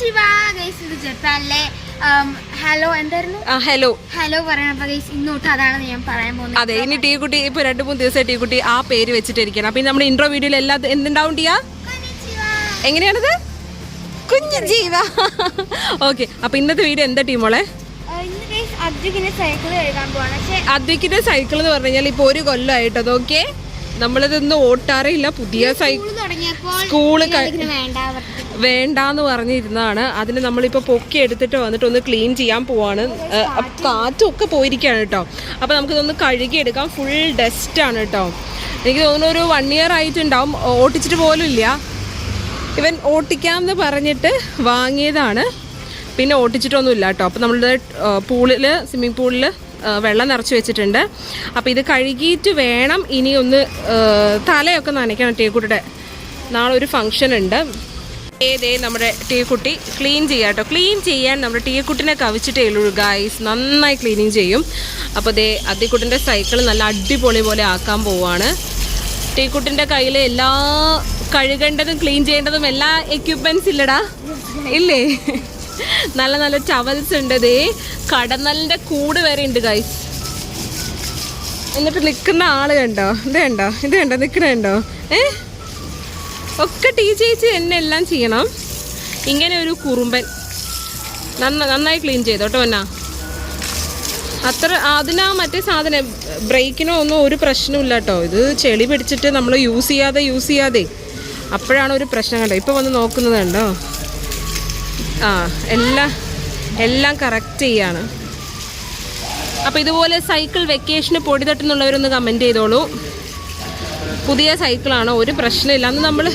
ജപ്പാനിലെ ഹലോ എന്തായിരുന്നു? Hello. Hello guys അതാണ് ഞാൻ പറയാൻ പോകുന്നത്. അതെ ഇനി ടീ കുട്ടി ഇപ്പൊ രണ്ടു മൂന്ന് ദിവസമായി ടീ കുട്ടി ആ പേര് വെച്ചിട്ടിരിക്കണം. അപ്പൊ നമ്മുടെ ഇൻട്രോ വീഡിയോയിൽ എല്ലാ എന്തുണ്ടാവും ടിയാ? എങ്ങനെയാണത്? കുഞ്ഞു ജീവ ഓക്കെ അപ്പൊ ഇന്നത്തെ വീഡിയോ എന്താ ടീമോളെ അദ്വൈക്കിന്റെ സൈക്കിൾ എന്ന് പറഞ്ഞു കഴിഞ്ഞാൽ ഇപ്പൊ ഒരു കൊല്ലമായിട്ട് അതൊക്കെ നമ്മളിതൊന്നും ഓട്ടാറില്ല പുതിയ സൈക്കിൾ സ്കൂൾ വേണ്ടാന്ന് പറഞ്ഞിരുന്നതാണ്. അതിന് നമ്മളിപ്പോൾ പൊക്കി എടുത്തിട്ട് വന്നിട്ട് ഒന്ന് ക്ലീൻ ചെയ്യാൻ പോവാണ്. കാറ്റൊക്കെ പോയിരിക്കുകയാണ് കേട്ടോ അപ്പോൾ നമുക്കിതൊന്ന് കഴുകിയെടുക്കാം. ഫുൾ ഡസ്റ്റാണ് കേട്ടോ എനിക്ക് തോന്നുന്നു ഒരു വൺ ഇയർ ആയിട്ടുണ്ടാവും. ഓട്ടിച്ചിട്ട് പോലും ഇല്ല. ഇവൻ ഓട്ടിക്കാമെന്ന് പറഞ്ഞിട്ട് വാങ്ങിയതാണ്. പിന്നെ ഓട്ടിച്ചിട്ടൊന്നുമില്ല കേട്ടോ അപ്പോൾ നമ്മളുടെ പൂളിൽ സ്വിമ്മിംഗ് പൂളിൽ വെള്ളം നിറച്ച് വെച്ചിട്ടുണ്ട്. അപ്പോൾ ഇത് കഴുകിയിട്ട് വേണം ഇനി ഒന്ന് തലയൊക്കെ നനയ്ക്കണം ടീക്കുട്ടിയുടെ നാളെ ഒരു ഫംഗ്ഷൻ ഉണ്ട്. ഏതേ നമ്മുടെ ടീക്കുട്ടി ക്ലീൻ ചെയ്യാം കേട്ടോ. ക്ലീൻ ചെയ്യാൻ നമ്മുടെ ടീക്കുട്ടിനെ കവിച്ചിട്ടേ ഉള്ളൂ ഗായ്സ് നന്നായി ക്ലീനിങ് ചെയ്യും. അപ്പോൾ ദേ അതിക്കുട്ടിന്റെ സൈക്കിൾ നല്ല അടിപൊളി പോലെ ആക്കാൻ പോവാണ്. ടീക്കുട്ടിന്റെ കയ്യിൽ എല്ലാ കഴുകേണ്ടതും ക്ലീൻ ചെയ്യേണ്ടതും എല്ലാ എക്യുപ്മെന്റ്സ് ഇല്ലടാ. ഇല്ലേ? നല്ല നല്ല ടവൽസ് ഉണ്ട് ദേ. കടന്നലിന്റെ കൂട് വരെ ഉണ്ട് ഗൈസ് എന്നിട്ട് നിൽക്കുന്ന ആൾ കണ്ടോ? ഇത് കണ്ടോ? ഇത് കണ്ടോ? നിൽക്കണ കണ്ടോ? ഏ? ഒക്കെ ടീ ചേച്ചി തന്നെ എല്ലാം ചെയ്യണം. ഇങ്ങനെ ഒരു കുറുമ്പൻ. നന്ന നന്നായി ക്ലീൻ ചെയ്തോട്ടോ എന്നാ അത്ര അതിനാ മറ്റേ സാധനം ബ്രേക്കിനോ ഒന്നും ഒരു പ്രശ്നമില്ല കേട്ടോ ഇത് ചെളി പിടിച്ചിട്ട് നമ്മൾ യൂസ് ചെയ്യാതെ യൂസ് ചെയ്യാതെ. അപ്പോഴാണ് ഒരു പ്രശ്നം കണ്ടോ ഇപ്പോൾ വന്ന് നോക്കുന്നത് കണ്ടോ? ആ എല്ലാം എല്ലാം കറക്റ്റ് ചെയ്യാണ്. അപ്പോൾ ഇതുപോലെ സൈക്കിൾ വെക്കേഷന് പൊടി തട്ടുന്നുള്ളവരൊന്ന് കമന്റ് ചെയ്തോളൂ. പുതിയ സൈക്കിളാണ് ഒരു പ്രശ്നമില്ല. അന്ന് നമ്മൾ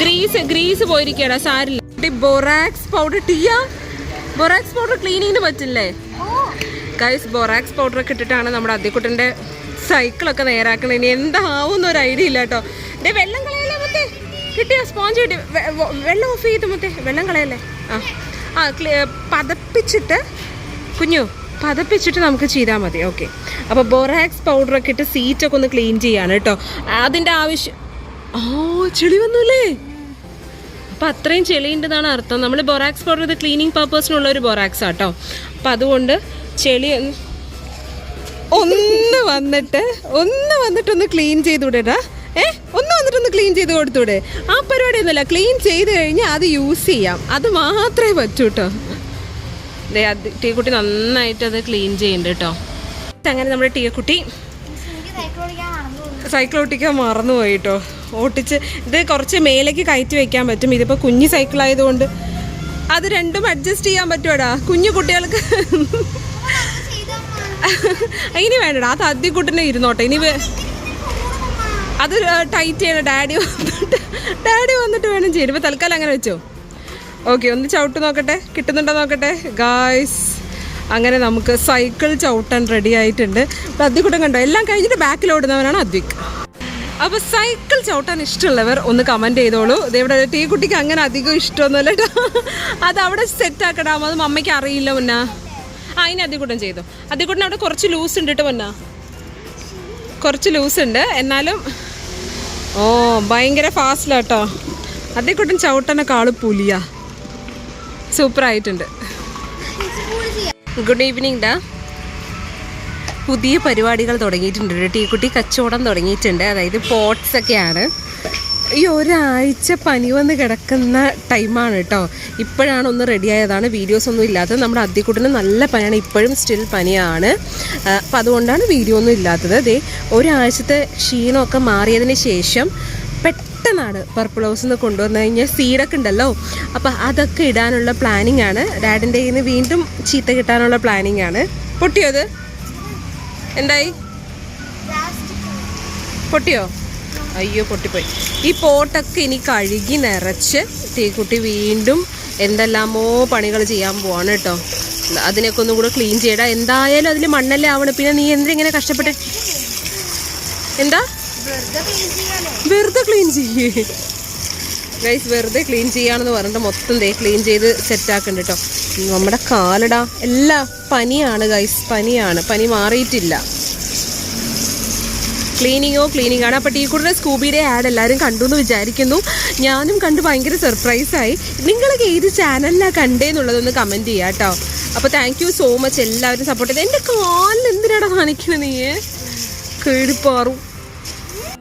ഗ്രീസ് ഗ്രീസ് പോയിരിക്കടാ സാരില്ല. ബൊറാക്സ് പൗഡർ ടീയാ ബൊറാക്സ് പൗഡർ ക്ലീനിങ്ങിന് പറ്റില്ലേ? ഗൈസ് ബൊറാക്സ് പൗഡർ ഒക്കെ ഇട്ടിട്ടാണ് നമ്മുടെ അദ്യക്കുട്ടന്റെ സൈക്കിളൊക്കെ നേരാക്കണത്. ഇനി എന്താവും ഒരു ഐഡിയ ഇല്ല കേട്ടോ. വെള്ളം കളയല്ലേ മുത്തേ? കിട്ടിയ? സ്പോഞ്ച് കിട്ടി. വെള്ളം ഓഫ് ചെയ്ത് മുത്തേ. വെള്ളം കളയല്ലേ? ആ. ആ പതപ്പിച്ചിട്ട് കുഞ്ഞു പതപ്പിച്ചിട്ട് നമുക്ക് ചെയ്താൽ മതി. ഓക്കെ അപ്പോൾ ബൊറാക്സ് പൗഡറൊക്കെ ഇട്ട് സീറ്റൊക്കെ ഒന്ന് ക്ലീൻ ചെയ്യാണ് കേട്ടോ അതിന്റെ ആവശ്യം ഓ ചെളി വന്നല്ലേ? അപ്പം അത്രയും ചെളിയുണ്ടെന്നാണ് അർത്ഥം. നമ്മൾ ബൊറാക്സ് പൗഡർ ഇത് ക്ലീനിങ് പർപ്പസിനുള്ള ഒരു ബൊറാക്സ് ആട്ടോ അപ്പം അതുകൊണ്ട് ചെളി ഒന്ന് വന്നിട്ട് ഒന്ന് വന്നിട്ടൊന്ന് ക്ലീൻ ചെയ്ത് വിടടാ ഏ? ഒന്ന് വന്നിട്ടൊന്ന് ക്ലീൻ ചെയ്ത് കൊടുത്തൂടെ. ആ പരിപാടി ഒന്നുമില്ല ക്ലീൻ ചെയ്ത് കഴിഞ്ഞാൽ അത് യൂസ് ചെയ്യാം. അത് മാത്രമേ പറ്റൂ കേട്ടോ ടീക്കുട്ടി നന്നായിട്ട് അത് ക്ലീൻ ചെയ്യുന്നുണ്ട് കേട്ടോ. അങ്ങനെ നമ്മുടെ ടീക്കുട്ടി സൈക്കിൾ ഓട്ടിക്കാൻ മറന്നുപോയി കേട്ടോ. ഓട്ടിച്ച് ഇത് കുറച്ച് മേലേക്ക് കയറ്റി വെക്കാൻ പറ്റും. ഇതിപ്പോൾ കുഞ്ഞു സൈക്കിൾ ആയതുകൊണ്ട് അത് രണ്ടും അഡ്ജസ്റ്റ് ചെയ്യാൻ പറ്റുമോടാ കുഞ്ഞു കുട്ടികൾക്ക് ഇനി വേണ്ടടാ. അത് അദ്യക്കുട്ടനെ ഇരുന്നോട്ടെ. ഇനി അത് ടൈറ്റ് ചെയ്യണം. ഡാഡി വന്നിട്ട് ഡാഡി വന്നിട്ട് വേണം ചെയ്യും ഇപ്പോൾ തൽക്കാലം അങ്ങനെ വെച്ചോ. ഓക്കെ ഒന്ന് ചവിട്ട് നോക്കട്ടെ. കിട്ടുന്നുണ്ടോ നോക്കട്ടെ? ഗായ്സ് അങ്ങനെ നമുക്ക് സൈക്കിൾ ചവിട്ടാൻ റെഡി ആയിട്ടുണ്ട്. അപ്പോൾ കൂടെ കണ്ടോ? എല്ലാം കഴിഞ്ഞിട്ട് ബാക്കിൽ ഓടുന്നവനാണ് അദ്വിക്. അപ്പോൾ സൈക്കിൾ ചവിട്ടാൻ ഇഷ്ടമുള്ളവർ ഒന്ന് കമന്റ് ചെയ്തോളൂ. ഇതെവിടെ ടീ കുട്ടിക്ക് അങ്ങനെ അധികം ഇഷ്ടമൊന്നുമല്ല അത് അവിടെ സെറ്റ് ആക്കടാം. അത് മമ്മയ്ക്ക് അറിയില്ല മുന്നാ ആ ഇനി അധികൂട്ടം ചെയ്തു. അധികൂട്ടം അവിടെ കുറച്ച് ലൂസ് ഉണ്ട് കേട്ടോ മുന്നാ കുറച്ച് ലൂസ് ഉണ്ട്. എന്നാലും ഓ ഭയങ്കര ഫാസ്റ്റിലാട്ടോ അദ്വിക്കുട്ടൻ ചവിട്ടനൊക്കെ ആൾ പുലിയാ. സൂപ്പറായിട്ടുണ്ട്. ഗുഡ് ഈവനിങ് ഡാ. പുതിയ പരിപാടികൾ തുടങ്ങിയിട്ടുണ്ട്. കേട്ടോ. ടീക്കുട്ടി കച്ചവടം തുടങ്ങിയിട്ടുണ്ട്. അതായത് പോട്ട്സ് ഒക്കെയാണ്. ഈ ഒരാഴ്ച പനി വന്ന് കിടക്കുന്ന ടൈമാണ് കേട്ടോ ഇപ്പോഴാണ് ഒന്ന് റെഡിയായതാണ് വീഡിയോസ് ഒന്നും ഇല്ലാത്തത്. നമ്മുടെ അദ്യക്കുട്ടിന് നല്ല പനിയാണ്. ഇപ്പോഴും സ്റ്റിൽ പനിയാണ്. അപ്പം അതുകൊണ്ടാണ് വീഡിയോ ഒന്നും ഇല്ലാത്തത്. അതെ ഒരാഴ്ചത്തെ ക്ഷീണമൊക്കെ മാറിയതിന് ശേഷം പെട്ടെന്നാണ് പർപ്പിൾ ഹൗസ് നിന്ന് കൊണ്ടുവന്നു കഴിഞ്ഞാൽ സീഡൊക്കെ ഉണ്ടല്ലോ. അപ്പോൾ അതൊക്കെ ഇടാനുള്ള പ്ലാനിങ് ആണ്. ഡാഡിന്റെ കയ്യിൽ നിന്ന് വീണ്ടും ചീത്ത കിട്ടാനുള്ള പ്ലാനിങ് ആണ്. പൊട്ടിയോ എന്തായി? പൊട്ടിയോ? അയ്യോ പൊട്ടിപ്പോയി. ഈ പോട്ടൊക്കെ ഇനി കഴുകി നിറച്ച് തീക്കുട്ടി വീണ്ടും എന്തെല്ലാമോ പണികൾ ചെയ്യാൻ പോവാണ് കേട്ടോ അതിനൊക്കെ ഒന്നും കൂടെ ക്ലീൻ ചെയ്യടാ. എന്തായാലും അതിൽ മണ്ണല്ലേ ആവണം. പിന്നെ നീ എന്തിനെ ഇങ്ങനെ കഷ്ടപ്പെട്ട്? എന്താ? വെറുതെ ക്ലീൻ ചെയ്യേ. ഗൈസ് വെറുതെ ക്ലീൻ ചെയ്യാന്ന് പറഞ്ഞിട്ട് മൊത്തം ദേ ക്ലീൻ ചെയ്ത് സെറ്റാക്കുന്നുണ്ട് കേട്ടോ നമ്മുടെ കാലടാ. എല്ലാ പനിയാണ് ഗൈസ് പനിയാണ്. പനി മാറിയിട്ടില്ല. ക്ലീനിങ്ങോ ക്ലീനിങ് ആണ്. അപ്പോൾ ടീക്കുട്ടിയുടെ സ്കൂബിയുടെ ആഡ് എല്ലാവരും കണ്ടു എന്ന് വിചാരിക്കുന്നു. ഞാനും കണ്ട് ഭയങ്കര സർപ്രൈസായി നിങ്ങളൊക്കെ ഏത് ചാനലിലാണ് കണ്ടേന്നുള്ളതൊന്ന് കമന്റ് ചെയ്യാം കേട്ടോ അപ്പോൾ താങ്ക് യു സോ മച്ച് എല്ലാവരും സപ്പോർട്ട് ചെയ്ത്. എന്റെ കാലിൽ എന്തിനാടാ കാണിക്കണേ നീ കേടിപ്പാറും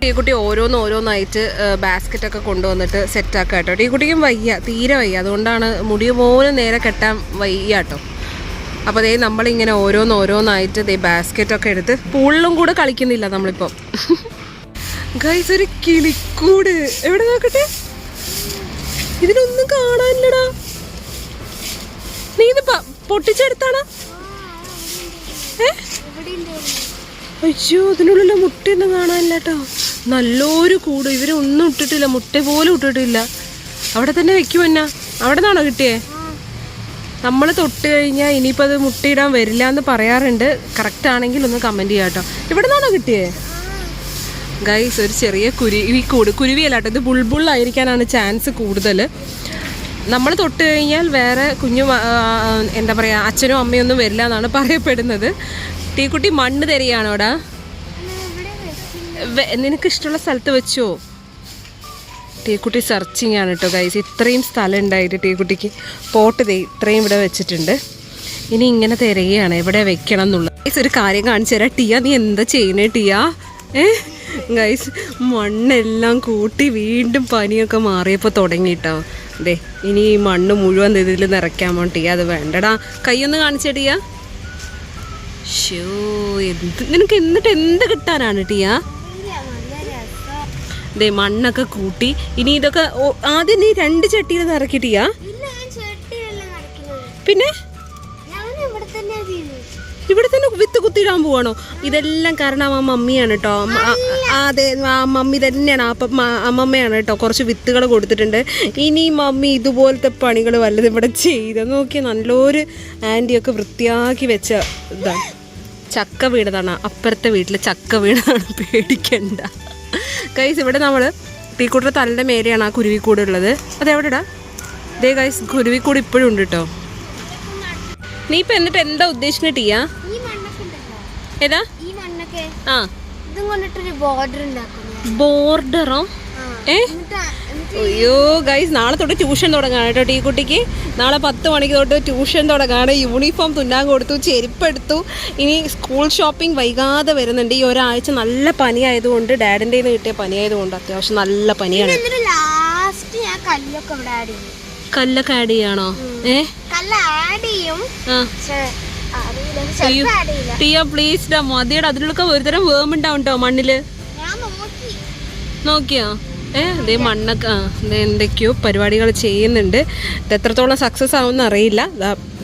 ടീക്കുട്ടി ഓരോന്ന് ഓരോന്നായിട്ട് ബാസ്ക്കറ്റ് ഒക്കെ കൊണ്ടുവന്നിട്ട് സെറ്റാക്കാം കേട്ടോ. ഈ കുട്ടിക്കും വയ്യ തീരെ വയ്യ. അതുകൊണ്ടാണ് മുടി പോലും നേരെ കെട്ടാൻ വയ്യ കേട്ടോ. അപ്പോൾ ദേ നമ്മളിങ്ങനെ ഓരോന്ന് ഓരോന്നായിട്ട് ബാസ്ക്കറ്റ് ഒക്കെ എടുത്ത് പൂളിലും കൂടെ കളിക്കുന്നില്ല നമ്മളിപ്പോൾ ഗൈസ് ഒരു കിളിക്കൂട്. എവിടെ നോക്കട്ടെ? ഇതിനൊന്നും കാണാനില്ലടാ. നീ ഇത് പൊട്ടിച്ചെടുത്താണോ? ഏ? അയ്യോ അതിനുള്ളിലെ മുട്ടയൊന്നും കാണാനില്ല കേട്ടോ. നല്ലൊരു കൂട്. ഇവരൊന്നും ഇട്ടിട്ടില്ല. മുട്ട പോലും ഇട്ടിട്ടില്ല. അവിടെ തന്നെ വെക്കും എന്നാ? അവിടെ നിന്നാണോ കിട്ടിയേ? നമ്മൾ തൊട്ട് കഴിഞ്ഞാൽ ഇനിയിപ്പോൾ അത് മുട്ടയിടാൻ വരില്ല എന്ന് പറയാറുണ്ട്. കറക്റ്റ് ആണെങ്കിൽ ഒന്ന് കമന്റ് ചെയ്യാം കേട്ടോ. ഇവിടെ നിന്നാണോ കിട്ടിയേ? ഗൈസ് ഒരു ചെറിയ കുരുവി കൂട് കുരുവിയല്ല കേട്ടോ. ഇത് ബുൾബുള്ളായിരിക്കാനാണ് ചാൻസ് കൂടുതൽ. നമ്മൾ തൊട്ട് കഴിഞ്ഞാൽ വേറെ കുഞ്ഞു എന്താ പറയുക അച്ഛനും അമ്മയൊന്നും വരില്ല എന്നാണ് പറയപ്പെടുന്നത്. ടീക്കുട്ടി മണ്ണ് തരികയാണോടാ? നിനക്ക് ഇഷ്ടമുള്ള സ്ഥലത്ത് വെച്ചോ? ടീക്കുട്ടി സെർച്ചിങ് ആണ് കേട്ടോ ഗൈസ് ഇത്രയും സ്ഥലം ഉണ്ടായിട്ട് ടീക്കുട്ടിക്ക് പോട്ട് ഇത്രയും ഇവിടെ വെച്ചിട്ടുണ്ട്. ഇനി ഇങ്ങനെ തിരയുകയാണ് എവിടെ വെക്കണം എന്നുള്ളത്. ഗൈസ് ഒരു കാര്യം കാണിച്ചു തരാം. ടിയ നീ എന്താ ചെയ്യണേ ടിയ? ഏ? ഗൈസ് മണ്ണെല്ലാം കൂട്ടി വീണ്ടും പനിയൊക്കെ മാറിയപ്പോൾ തുടങ്ങിയിട്ടോ അതെ ഇനി ഈ മണ്ണ് മുഴുവൻ ഇതിൽ നിറയ്ക്കാൻ വേണ്ടി ടിയ അത് വേണ്ടടാ. കൈയൊന്ന് കാണിച്ചേ ടിയ. ഷോ എന്ത് നിനക്ക് എന്നിട്ട് എന്ത് കിട്ടാനാണ് ടിയ? ദേ മണ്ണൊക്കെ കൂട്ടി. ഇനി ഇതൊക്കെ ആദ്യം നീ രണ്ട് ചട്ടിയിൽ നിറക്കിട്ടിയാ പിന്നെ? ഇവിടെ തന്നെ വിത്ത് കുത്തിയിടാൻ പോവാണോ? ഇതെല്ലാം കാരണം ആ മമ്മിയാണ് കേട്ടോ അതെ ആ മമ്മി തന്നെയാണ്. ആ അമ്മമ്മയാണ് കേട്ടോ കുറച്ച് വിത്തുകൾ കൊടുത്തിട്ടുണ്ട്. ഇനി മമ്മി ഇതുപോലത്തെ പണികൾ വല്ലതും ഇവിടെ ചെയ്ത് നോക്കി നല്ലൊരു ആന്റിയൊക്കെ വൃത്തിയാക്കി വെച്ച ഇതാണ്. ചക്ക വീടതാണ് അപ്പുറത്തെ വീട്ടിൽ ചക്ക വീടാണ് പേടിക്കണ്ട. കൈസ് ഇവിടെ നമ്മൾ തീക്കൂട്ടർ തലയുടെ മേലെയാണ് ആ കുരുവിക്കൂട് ഉള്ളത്. അതെവിടെടാ ദേ കൈസ് കുരുവിക്കൂട് ഇപ്പോഴും ഉണ്ട് കേട്ടോ നീ ഇപ്പം എന്നിട്ട് എന്താ ഉദ്ദേശിക്കുന്നത് ടീയാ? ഏതാ? ആ. ഇതും ബോർഡറോ ഏ? അയ്യോ ഗൈസ് നാളെ തൊട്ട് ട്യൂഷൻ തുടങ്ങാണ് കേട്ടോ ടീ കുട്ടിക്ക് നാളെ പത്ത് മണിക്ക് തൊട്ട് ട്യൂഷൻ തുടങ്ങാണ്. യൂണിഫോം തുന്നാൻ കൊടുത്തു ചെരുപ്പെടുത്തു. ഇനി സ്കൂൾ ഷോപ്പിംഗ് വൈകാതെ വരുന്നുണ്ട്. ഈ ഒരാഴ്ച നല്ല പനിയായതുകൊണ്ട് ഡാഡിന്റെ നിന്ന് കിട്ടിയ പനിയായതുകൊണ്ട് അത്യാവശ്യം നല്ല പനിയാണ്. കല്ലൊക്കെ ആഡ് ചെയ്യാണോ? ഏ? ടിയ പ്ലീസ് ഡാ മതിയുടെ. അതിലൊക്കെ ഒരുതരം വേമുണ്ടാവും കേട്ടോ മണ്ണിൽ. നോക്കിയോ? അതേ മണ്ണൊക്കെ എന്തൊക്കെയോ പരിപാടികൾ ചെയ്യുന്നുണ്ട്. ഇത് എത്രത്തോളം സക്സസ് ആവുമെന്ന് അറിയില്ല.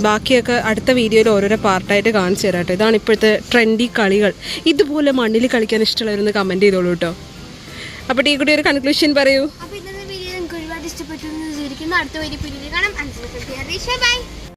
ബാക്കിയൊക്കെ അടുത്ത വീഡിയോയിൽ ഓരോരോ പാർട്ടായിട്ട് കാണിച്ചു തരാം കേട്ടോ. ഇതാണ് ഇപ്പോഴത്തെ ട്രെൻഡി കളികൾ. ഇതുപോലെ മണ്ണിൽ കളിക്കാൻ ഇഷ്ടമുള്ളവരൊന്ന് കമന്റ് ചെയ്തോളൂ കേട്ടോ. അപ്പോൾ ടീ കൂടി ഒരു കൺക്ലൂഷൻ പറയൂ. അപ്പോൾ ഇന്നത്തെ വീഡിയോ നിങ്ങൾക്ക് ഒരുപാട് ഇഷ്ടപ്പെട്ടു എന്ന് വിചാരിക്കുന്നു. അടുത്ത വീഡിയോ കാണാം. ബൈ